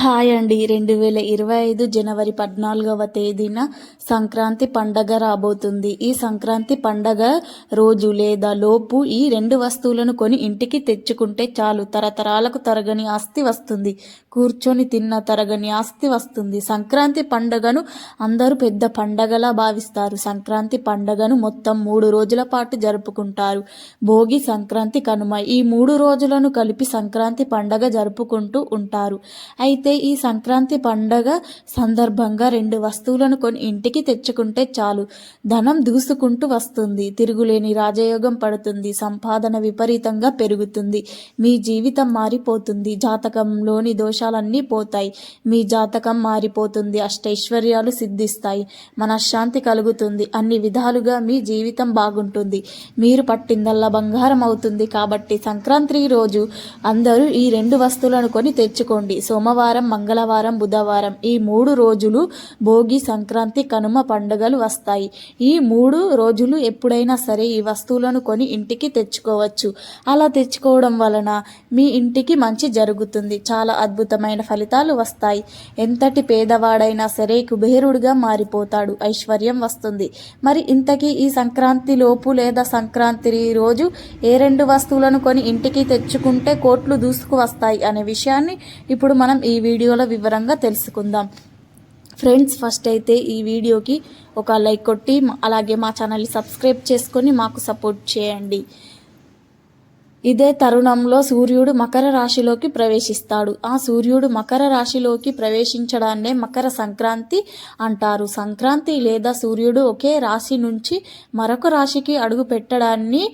Hi అండి రెండు వేల ఇరవై ఐదు జనవరి పద్నాలుగవ తేదీన సంక్రాంతి పండగ రాబోతుంది. ఈ సంక్రాంతి పండగ రోజు లేదా లోపు ఈ రెండు వస్తువులను కొని ఇంటికి తెచ్చుకుంటే చాలు. తరతరాలకు తరగని ఆస్తి వస్తుంది. కూర్చొని తిన్న తరగని ఆస్తి వస్తుంది. సంక్రాంతి పండగను అందరూ పెద్ద పండగలా భావిస్తారు. సంక్రాంతి పండగను మొత్తం మూడు రోజుల పాటు జరుపుకుంటారు. భోగి సంక్రాంతి కనుమ ఈ మూడు రోజులను కలిపి సంక్రాంతి పండగ జరుపుకుంటూ ఉంటారు. అయితే అయితే ఈ సంక్రాంతి పండగ సందర్భంగా రెండు వస్తువులను కొని ఇంటికి తెచ్చుకుంటే చాలు. ధనం దూసుకుంటూ వస్తుంది. తిరుగులేని రాజయోగం పడుతుంది. సంపాదన విపరీతంగా పెరుగుతుంది. మీ జీవితం మారిపోతుంది. జాతకంలోని దోషాలన్నీ పోతాయి. మీ జాతకం మారిపోతుంది. అష్టైశ్వర్యాలు సిద్ధిస్తాయి. మనశ్శాంతి కలుగుతుంది. అన్ని విధాలుగా మీ జీవితం బాగుంటుంది. మీరు పట్టిందల్లా బంగారం అవుతుంది. కాబట్టి సంక్రాంతి రోజు అందరూ ఈ రెండు వస్తువులను కొని తెచ్చుకోండి. సోమవారం మంగళవారం బుధవారం ఈ మూడు రోజులు భోగి సంక్రాంతి కనుమ పండుగలు వస్తాయి. ఈ మూడు రోజులు ఎప్పుడైనా సరే ఈ వస్తువులను కొని ఇంటికి తెచ్చుకోవచ్చు. అలా తెచ్చుకోవడం వలన మీ ఇంటికి మంచి జరుగుతుంది. చాలా అద్భుతమైన ఫలితాలు వస్తాయి. ఎంతటి పేదవాడైనా సరే కుబేరుడిగా మారిపోతాడు. ఐశ్వర్యం వస్తుంది. మరి ఇంతకీ ఈ సంక్రాంతి లోపు లేదా సంక్రాంతి రోజు ఏ రెండు వస్తువులను కొని ఇంటికి తెచ్చుకుంటే కోట్లు దూసుకు వస్తాయి అనే విషయాన్ని ఇప్పుడు మనం ఈ వీడియోలో వివరంగా తెలుసుకుందాం. ఫ్రెండ్స్ ఫస్ట్ అయితే ఈ వీడియోకి ఒక లైక్ కొట్టి అలాగే మా ఛానల్ని సబ్స్క్రైబ్ చేసుకొని మాకు సపోర్ట్ చేయండి. ఇదే తరుణంలో సూర్యుడు మకర రాశిలోకి ప్రవేశిస్తాడు. ఆ సూర్యుడు మకర రాశిలోకి ప్రవేశించడాన్నే మకర సంక్రాంతి అంటారు. సంక్రాంతి లేదా సూర్యుడు ఒకే రాశి నుంచి మరొక రాశికి అడుగు పెట్టడాన్ని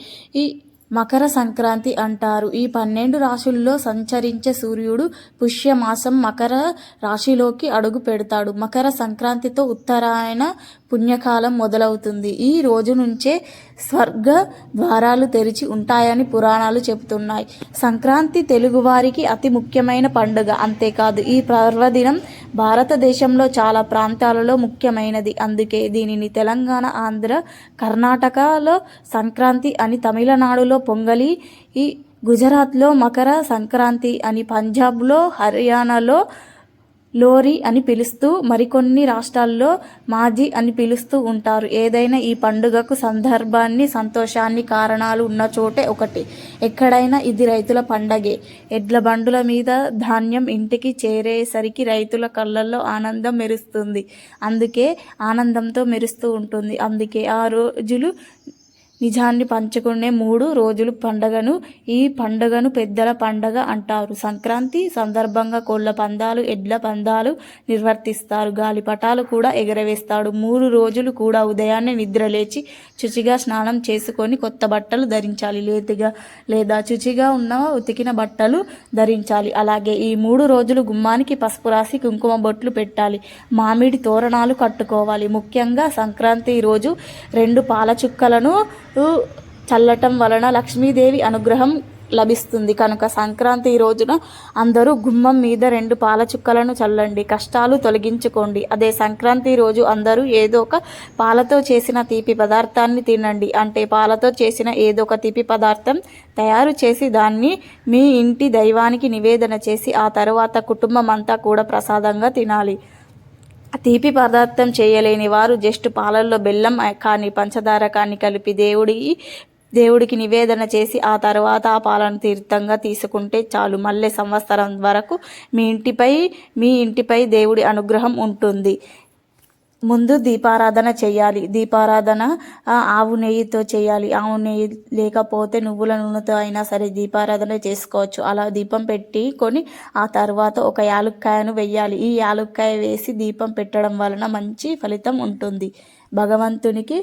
ఈ మకర సంక్రాంతి అంటారు. ఈ పన్నెండు రాశుల్లో సంచరించే సూర్యుడు పుష్యమాసం మకర రాశిలోకి అడుగు పెడతాడు. మకర సంక్రాంతితో ఉత్తరాయణ పుణ్యకాలం మొదలవుతుంది. ఈ రోజు నుంచే స్వర్గ ద్వారాలు తెరిచి ఉంటాయని పురాణాలు చెబుతున్నాయి. సంక్రాంతి తెలుగువారికి అతి ముఖ్యమైన పండుగ. అంతేకాదు ఈ పర్వదినం భారతదేశంలో చాలా ప్రాంతాలలో ముఖ్యమైనది. అందుకే దీనిని తెలంగాణ ఆంధ్ర కర్ణాటకలో సంక్రాంతి అని తమిళనాడులో పొంగలి ఈ గుజరాత్లో మకర సంక్రాంతి అని పంజాబ్లో హర్యానాలో లోరీ అని పిలుస్తూ మరికొన్ని రాష్ట్రాల్లో మాజీ అని పిలుస్తూ ఉంటారు. ఏదైనా ఈ పండుగకు సందర్భాన్ని సంతోషాన్ని కారణాలు ఉన్న చోటే ఒకటి. ఎక్కడైనా ఇది రైతుల పండగే. ఎడ్ల బండుల మీద ధాన్యం ఇంటికి చేరేసరికి రైతుల కళ్ళల్లో ఆనందం మెరుస్తుంది. అందుకే ఆనందంతో మెరుస్తూ ఉంటుంది. అందుకే ఆ రోజులు నిజాన్ని పంచుకునే మూడు రోజులు పండగను ఈ పండుగను పెద్దల పండగ అంటారు. సంక్రాంతి సందర్భంగా కోళ్ళ పందాలు ఎడ్ల పందాలు నిర్వర్తిస్తారు. గాలిపటాలు కూడా ఎగరవేస్తాడు. మూడు రోజులు కూడా ఉదయాన్నే నిద్రలేచి శుచిగా స్నానం చేసుకొని కొత్త బట్టలు ధరించాలి. లేతిగా లేదా శుచిగా ఉన్న ఉతికిన బట్టలు ధరించాలి. అలాగే ఈ మూడు రోజులు గుమ్మానికి పసుపు రాసి కుంకుమ బొట్లు పెట్టాలి. మామిడి తోరణాలు కట్టుకోవాలి. ముఖ్యంగా సంక్రాంతి రోజు రెండు పాల చుక్కలను చల్లటం వలన లక్ష్మీదేవి అనుగ్రహం లభిస్తుంది. కనుక సంక్రాంతి రోజున అందరూ గుమ్మం మీద రెండు పాల చుక్కలను చల్లండి. కష్టాలు తొలగించుకోండి. అదే సంక్రాంతి రోజు అందరూ ఏదో ఒక పాలతో చేసిన తీపి పదార్థాన్ని తినండి. అంటే పాలతో చేసిన ఏదో ఒక తీపి పదార్థం తయారు చేసి దాన్ని మీ ఇంటి దైవానికి నివేదన చేసి ఆ తర్వాత కుటుంబం అంతా కూడా ప్రసాదంగా తినాలి. తీపి పదార్థం చేయలేని వారు జస్ట్ పాలల్లో బెల్లం కానీ పంచదార కానీ కలిపి దేవుడి దేవుడికి నివేదన చేసి ఆ తర్వాత ఆ పాలను తీర్థంగా తీసుకుంటే చాలు. మళ్ళీ సంవత్సరం వరకు మీ ఇంటిపై మీ ఇంటిపై దేవుడి అనుగ్రహం ఉంటుంది. ముందు దీపారాధన చేయాలి. దీపారాధన ఆవు నెయ్యితో చేయాలి. ఆవు నెయ్యి లేకపోతే నువ్వుల నూనెతో అయినా సరే దీపారాధన చేసుకోవచ్చు. అలా దీపం పెట్టి కొని ఆ తర్వాత ఒక యాలుక్కాయను వెయ్యాలి. ఈ యాలుక్కాయ వేసి దీపం పెట్టడం వలన మంచి ఫలితం ఉంటుంది. భగవంతునికి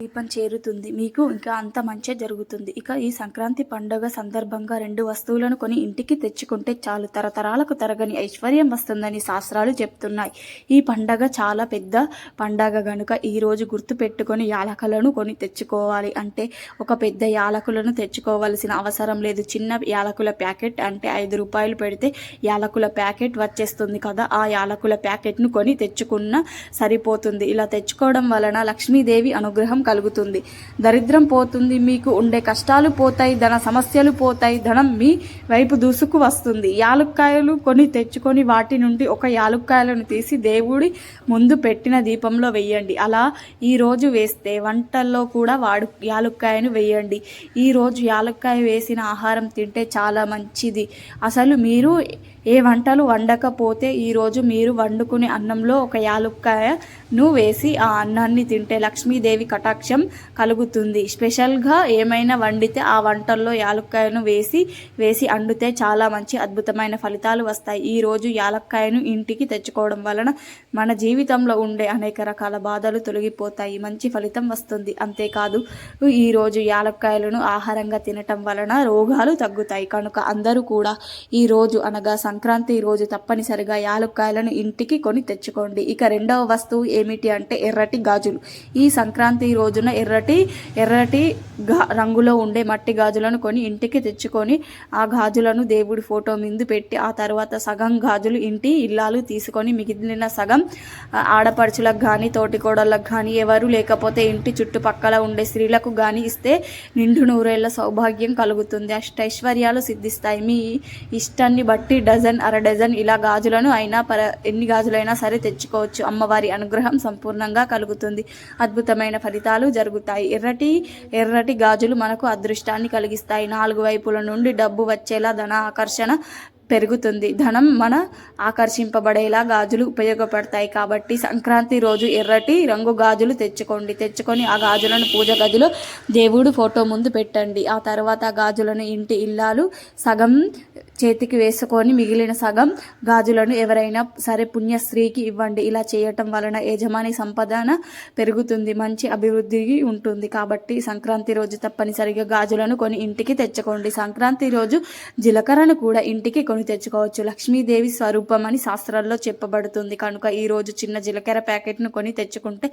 దీపం చేరుతుంది. మీకు ఇంకా అంత మంచి జరుగుతుంది. ఇక ఈ సంక్రాంతి పండుగ సందర్భంగా రెండు వస్తువులను కొని ఇంటికి తెచ్చుకుంటే చాలు. తరతరాలకు తరగని ఐశ్వర్యం వస్తుందని శాస్త్రాలు చెప్తున్నాయి. ఈ పండగ చాలా పెద్ద పండగ గనుక ఈ రోజు గుర్తు పెట్టుకొని యాలకలను కొని తెచ్చుకోవాలి అంటే ఒక పెద్ద యాలకులను తెచ్చుకోవాల్సిన అవసరం లేదు. చిన్న యాలకుల ప్యాకెట్ అంటే ఐదు రూపాయలు పెడితే యాలకుల ప్యాకెట్ వచ్చేస్తుంది కదా. ఆ యాలకుల ప్యాకెట్ను కొని తెచ్చుకున్న సరిపోతుంది. ఇలా తెచ్చుకోవడం వలన లక్ష్మీదేవి అనుగ్రహం కలుగుతుంది. దరిద్రం పోతుంది మీకు ఉండే కష్టాలు పోతాయి ధన సమస్యలు పోతాయి ధనం మీ వైపు దూసుకు వస్తుంది. యాలుక్కాయలు కొని తెచ్చుకొని వాటి నుండి ఒక యాలుక్కాయలను తీసి దేవుడి ముందు పెట్టిన దీపంలో వెయ్యండి అలా ఈ రోజు వేస్తే వంటల్లో కూడా వాడు యాలుక్కాయను వేయండి. ఈరోజు యాలుక్కాయ వేసిన ఆహారం తింటే చాలా మంచిది. అసలు మీరు ఏ వంటలు వండకపోతే ఈరోజు మీరు వండుకునే అన్నంలో ఒక యాలుక్కాయను వేసి ఆ అన్నాన్ని తింటే లక్ష్మీదేవి కటాక్షం కలుగుతుంది. స్పెషల్గా ఏమైనా వండితే ఆ వంటల్లో యాలక్కాయను వేసి వేసి అండితే చాలా మంచి అద్భుతమైన ఫలితాలు వస్తాయి. ఈరోజు యాలక్కాయను ఇంటికి తెచ్చుకోవడం వలన మన జీవితంలో ఉండే అనేక రకాల బాధలు తొలగిపోతాయి. మంచి ఫలితం వస్తుంది. అంతేకాదు ఈరోజు యాలక్కాయలను ఆహారంగా తినటం వలన రోగాలు తగ్గుతాయి. కనుక అందరూ కూడా ఈ రోజు అనగా సంక్రాంతి రోజు తప్పనిసరిగా యాలక్కాయలను ఇంటికి కొని తెచ్చుకోండి. ఇక రెండవ వస్తువు ఏమిటి అంటే ఎర్రటి గాజులు. ఈ సంక్రాంతి రోజున ఎర్రటి ఎర్రటి గా రంగులో ఉండే మట్టి గాజులను కొని ఇంటికి తెచ్చుకొని ఆ గాజులను దేవుడి ఫోటో ముందు పెట్టి ఆ తర్వాత సగం గాజులు ఇంటి ఇల్లాలు తీసుకొని మిగిలిన సగం ఆడపడుచులకు కానీ తోటికోడళ్ళకు కానీ ఎవరు లేకపోతే ఇంటి చుట్టుపక్కల ఉండే స్త్రీలకు కానీ ఇస్తే నిండు నూరేళ్ళ సౌభాగ్యం కలుగుతుంది. అష్టైశ్వర్యాలు సిద్ధిస్తాయి. మీ ఇష్టాన్ని బట్టి డజన్ అర డజన్ ఇలా గాజులను అయినా పర ఎన్ని గాజులైనా సరే తెచ్చుకోవచ్చు. అమ్మవారి అనుగ్రహం సంపూర్ణంగా కలుగుతుంది. అద్భుతమైన ఫలితాలు జరుగుతాయి. ఎర్రటి ఎర్రటి గాజులు మనకు అదృష్టాన్ని కలిగిస్తాయి. నాలుగు వైపుల నుండి డబ్బు వచ్చేలా ధన ఆకర్షణ పెరుగుతుంది. ధనం మన ఆకర్షింపబడేలా గాజులు ఉపయోగపడతాయి. కాబట్టి సంక్రాంతి రోజు ఎర్రటి రంగు గాజులు తెచ్చుకోండి. తెచ్చుకొని ఆ గాజులను పూజ గదిలో దేవుడు ఫోటో ముందు పెట్టండి. ఆ తర్వాత గాజులను ఇంటి ఇల్లాలు సగం చేతికి వేసుకొని మిగిలిన సగం గాజులను ఎవరైనా సరే పుణ్యశ్రీకి ఇవ్వండి. ఇలా చేయటం వలన యజమాని సంపాదన పెరుగుతుంది మంచి అభివృద్ధి ఉంటుంది. కాబట్టి సంక్రాంతి రోజు తప్పనిసరిగా గాజులను కొని ఇంటికి తెచ్చుకోండి. సంక్రాంతి రోజు జీలకర్రను కూడా ఇంటికి కొని తెచ్చుకోవచ్చు. లక్ష్మీదేవి స్వరూపం అని శాస్త్రాల్లో చెప్పబడుతుంది. కనుక ఈ రోజు చిన్న జీలకర్ర ప్యాకెట్ను కొని తెచ్చుకుంటే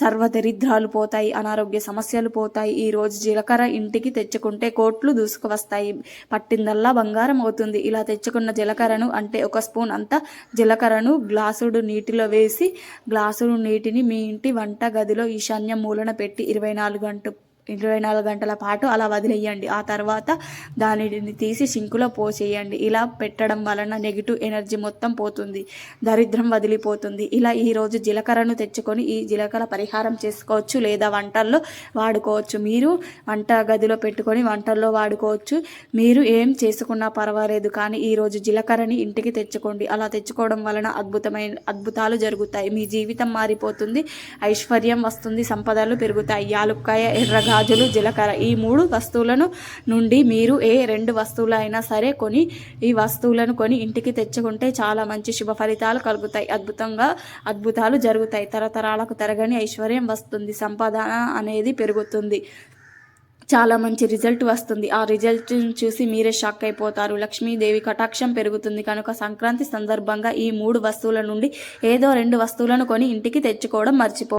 సర్వ దరిద్రాలు పోతాయి అనారోగ్య సమస్యలు పోతాయి. ఈ రోజు జీలకర్ర ఇంటికి తెచ్చుకుంటే కోట్లు దూసుకువస్తాయి. పట్టిందల్లా బంగారం అవుతుంది ఇలా తెచ్చుకున్న జీలకర్రను అంటే ఒక స్పూన్ అంతా జీలకర్రను గ్లాసుడు నీటిలో వేసి గ్లాసుడు నీటిని మీ ఇంటి వంట గదిలో ఈశాన్య మూలన పెట్టి ఇరవై నాలుగు గంట ఇరవై నాలుగు గంటల పాటు అలా వదిలేయండి. ఆ తర్వాత దానిని తీసి సింకులో పోసేయండి. ఇలా పెట్టడం వలన నెగిటివ్ ఎనర్జీ మొత్తం పోతుంది. దరిద్రం వదిలిపోతుంది. ఇలా ఈరోజు జీలకర్రను తెచ్చుకొని ఈ జీలకర్ర పరిహారం చేసుకోవచ్చు లేదా వంటల్లో వాడుకోవచ్చు. మీరు వంట గదిలో పెట్టుకొని వంటల్లో వాడుకోవచ్చు. మీరు ఏం చేసుకున్నా పర్వాలేదు కానీ ఈరోజు జీలకర్రని ఇంటికి తెచ్చుకోండి. అలా తెచ్చుకోవడం వలన అద్భుతమైన అద్భుతాలు జరుగుతాయి. మీ జీవితం మారిపోతుంది. ఐశ్వర్యం వస్తుంది. సంపదలు పెరుగుతాయి. యాలుక్కాయ ఎర్రగా గాజులు జీలకర్ర ఈ మూడు వస్తువులను నుండి మీరు ఏ రెండు వస్తువులు అయినా సరే కొని ఈ వస్తువులను కొని ఇంటికి తెచ్చుకుంటే చాలా మంచి శుభ ఫలితాలు కలుగుతాయి. అద్భుతంగా అద్భుతాలు జరుగుతాయి. తరతరాలకు తరగని ఐశ్వర్యం వస్తుంది. సంపాదన అనేది పెరుగుతుంది. చాలా మంచి రిజల్ట్ వస్తుంది. ఆ రిజల్ట్ చూసి మీరే షాక్ అయిపోతారు. లక్ష్మీదేవి కటాక్షం పెరుగుతుంది. కనుక సంక్రాంతి సందర్భంగా ఈ మూడు వస్తువుల నుండి ఏదో రెండు వస్తువులను కొని ఇంటికి తెచ్చుకోవడం మర్చిపో